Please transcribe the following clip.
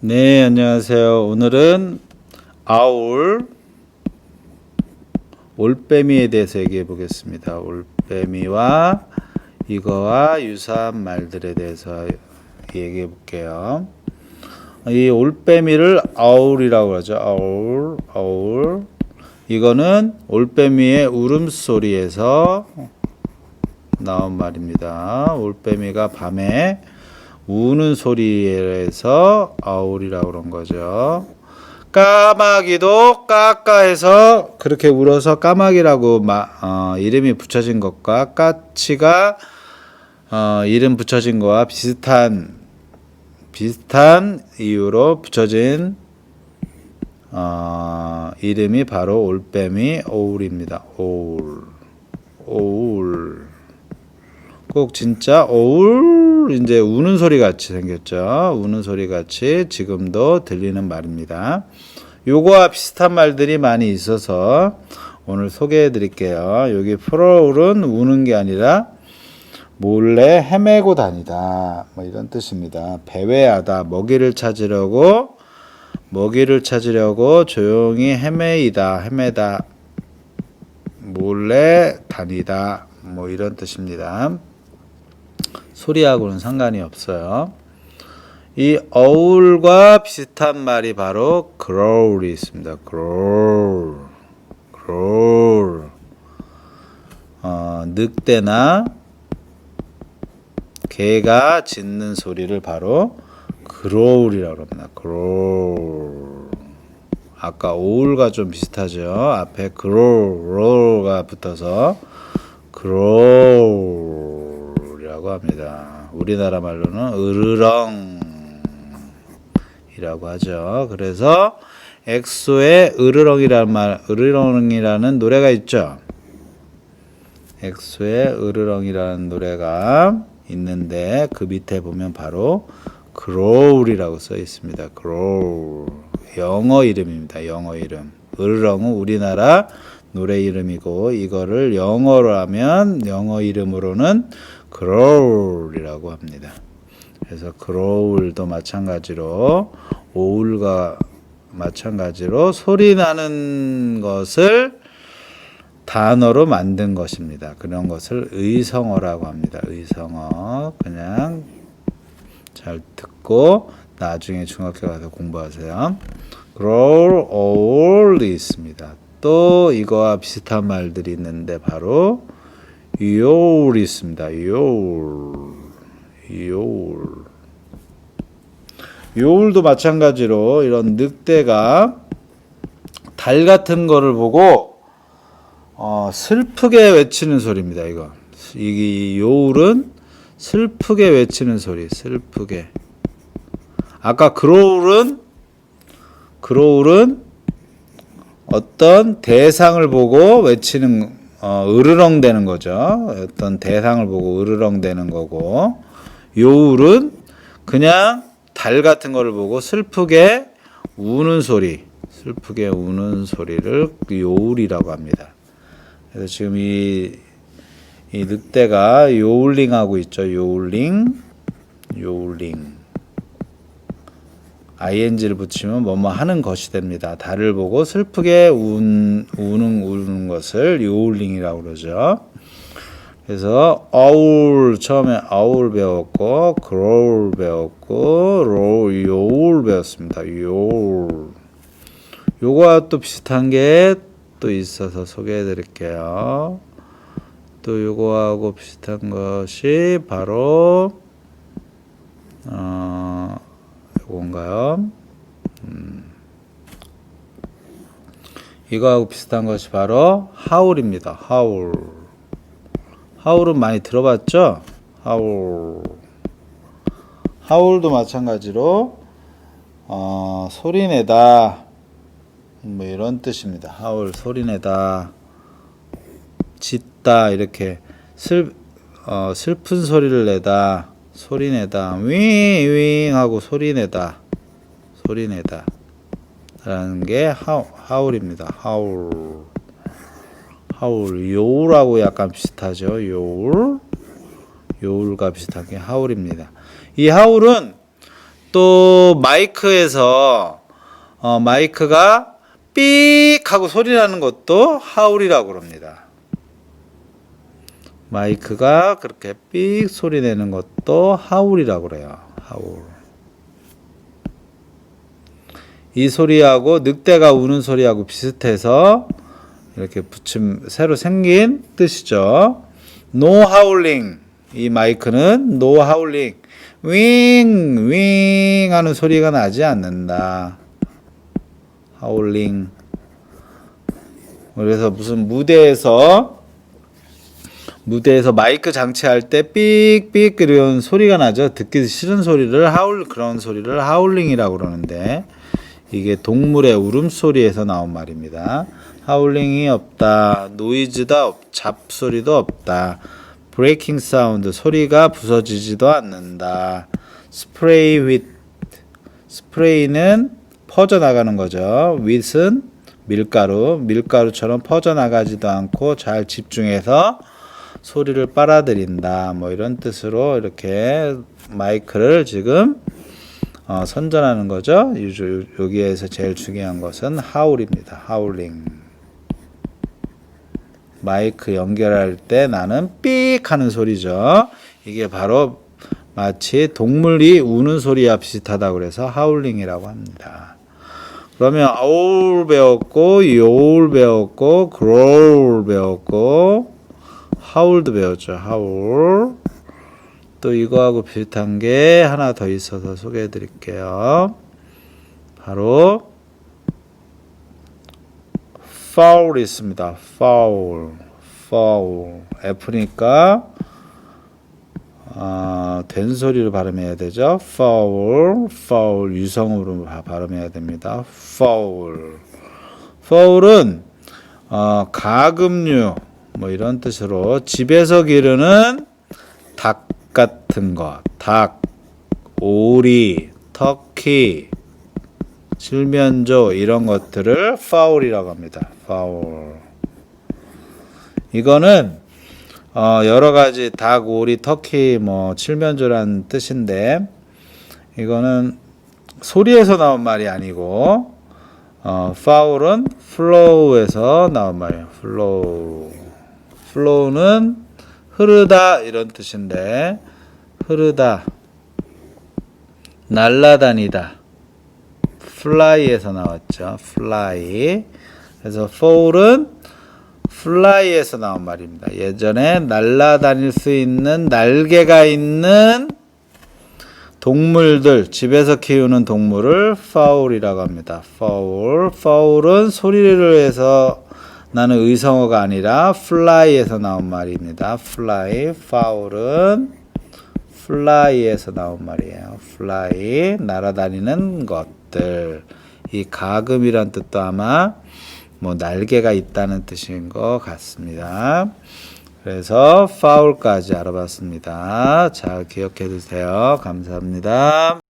네, 안녕하세요. 오늘은 아울 올빼미에 대해서 얘기해 보겠습니다. 올빼미와 이거와 유사한 말들에 대해서 얘기해 볼게요. 이 올빼미를 아울이라고 하죠. 아울, 아울. 이거는 올빼미의 울음소리에서 나온 말입니다. 올빼미가 밤에 우는 소리에서 아울이라고 그런 거죠. 까마귀도 까까해서 그렇게 울어서 까마귀라고 마, 어, 이름이 붙여진 것과 까치가 어, 이름 붙여진 거와 비슷한 비슷한 이유로 붙여진 어, 이름이 바로 올빼미 오울입니다. 오울 오울 꼭 진짜 오울 이제 우는 소리 같이 생겼죠. 우는 소리 같이 지금도 들리는 말입니다. 요거와 비슷한 말들이 많이 있어서 오늘 소개해 드릴게요. 여기 프로울은 우는 게 아니라 몰래 헤매고 다니다. 뭐 이런 뜻입니다. 배회하다. 먹이를 찾으려고 먹이를 찾으려고 조용히 헤매이다. 헤매다. 몰래 다니다. 뭐 이런 뜻입니다. 소리하고는 상관이 없어요. 이 어울과 비슷한 말이 바로 growl이 있습니다. growl, growl. 어, 늑대나 개가 짖는 소리를 바로 growl이라고 합니다. growl. 아까 오울과 좀 비슷하죠. 앞에 growl가 붙어서 growl 이라고 합니다. 우리나라 말로는 으르렁 이라고 하죠. 그래서 엑소의 으르렁이라는 말, 으르렁이라는 노래가 있죠. 엑소의 으르렁이라는 노래가 있는데 그 밑에 보면 바로 growl이라고 써 있습니다. growl. 영어 이름입니다. 영어 이름. 으르렁은 우리나라 노래 이름이고 이거를 영어로 하면 영어 이름으로는 growl이라고 합니다. 그래서 growl도 마찬가지로 오울과 마찬가지로 소리 나는 것을 단어로 만든 것입니다. 그런 것을 의성어라고 합니다. 의성어. 그냥 잘 듣고 나중에 중학교 가서 공부하세요. growl, old이 있습니다. 또 이거와 비슷한 말들이 있는데 바로 요울이 있습니다. 요울, 요울. 요울도 마찬가지로 이런 늑대가 달 같은 거를 보고 어, 슬프게 외치는 소리입니다. 이거 이 요울은 슬프게 외치는 소리, 슬프게. 아까 그로울은 그로울은 어떤 대상을 보고 외치는 어, 으르렁 되는 거죠. 어떤 대상을 보고 으르렁 되는 거고 요울은 그냥 달 같은 거를 보고 슬프게 우는 소리, 슬프게 우는 소리를 요울이라고 합니다. 그래서 지금 이, 이 늑대가 요울링 하고 있죠. 요울링, 요울링. Ing를 붙이면 뭐뭐 하는 것이 됩니다. 달을 보고 슬프게 운, 우는 우는 것을 요울링이라고 그러죠. 그래서 어울 처음에 어울 배웠고 growl 배웠고 roll 요울 배웠습니다. 요울 요거와 또 비슷한 게 또 있어서 소개해 드릴게요. 또 요거하고 비슷한 것이 바로 어 요건가요? 음. 이거하고 비슷한 것이 바로 하울입니다. 하울. 하울은 많이 들어봤죠? 하울. 하울도 마찬가지로 어, 소리내다 뭐 이런 뜻입니다. 하울 소리내다 짖다 이렇게 슬 어, 슬픈 소리를 내다 소리내다 윙윙 하고 소리내다 소리내다 라는 게 하울, 하울입니다. 하울 하울 요울하고 약간 비슷하죠. 요울 요울과 비슷하게 하울입니다. 이 하울은 또 마이크에서 어, 마이크가 삑 하고 소리 나는 것도 하울이라고 그럽니다. 마이크가 그렇게 삑 소리 내는 것도 하울이라고 그래요. 하울. 이 소리하고 늑대가 우는 소리하고 비슷해서 이렇게 붙임 새로 생긴 뜻이죠. No howling. 이 마이크는 no howling. 윙, 윙 하는 소리가 나지 않는다. howling. 그래서 무슨 무대에서 무대에서 마이크 장치할 때 삑삑 그런 소리가 나죠. 듣기 싫은 소리를 하울 그런 소리를 하울링이라고 그러는데 이게 동물의 울음소리에서 나온 말입니다. 하울링이 없다. 노이즈다. 없, 잡소리도 없다. 브레이킹 사운드 소리가 부서지지도 않는다. 스프레이 윗 스프레이는 퍼져나가는 거죠. 윗은 밀가루, 밀가루처럼 퍼져나가지도 않고 잘 집중해서 소리를 빨아들인다. 뭐 이런 뜻으로 이렇게 마이크를 지금 어, 선전하는 거죠. 요- 여기에서 제일 중요한 것은 하울입니다. 하울링. 마이크 연결할 때 나는 삑 하는 소리죠. 이게 바로 마치 동물이 우는 소리와 비슷하다고 그래서 하울링이라고 합니다. 그러면 아울 배웠고 요울 배웠고 그로울 배웠고 하울도 배웠죠. 하울. 또 이거하고 비슷한 게 하나 더 있어서 소개해 드릴게요. 바로 foul 있습니다. foul. F니까 아, 된 소리를 발음해야 되죠. foul. 유성으로 바- 발음해야 됩니다. foul. foul은 어, 가금류 뭐 이런 뜻으로 집에서 기르는 닭 같은 것, 닭, 오리, 터키, 칠면조 이런 것들을 파울이라고 합니다. 파울. 이거는 어, 여러 가지 닭, 오리, 터키, 뭐 칠면조란 뜻인데 이거는 소리에서 나온 말이 아니고 어, 파울은 flow에서 나온 말이에요. flow. Flow는 흐르다 이런 뜻인데 흐르다 날라다니다 fly에서 나왔죠. fly. 그래서 fall은 fly에서 나온 말입니다. 예전에 날라다닐 수 있는 날개가 있는 동물들 집에서 키우는 동물을 fowl이라고 합니다. fowl. fowl은 소리를 해서 나는 의성어가 아니라 fly에서 나온 말입니다. fly. fowl은 fly에서 나온 말이에요. fly 날아다니는 것들. 이 가금이란 뜻도 아마 뭐 날개가 있다는 뜻인 것 같습니다. 그래서 foul까지 알아봤습니다. 잘 기억해 두세요. 감사합니다.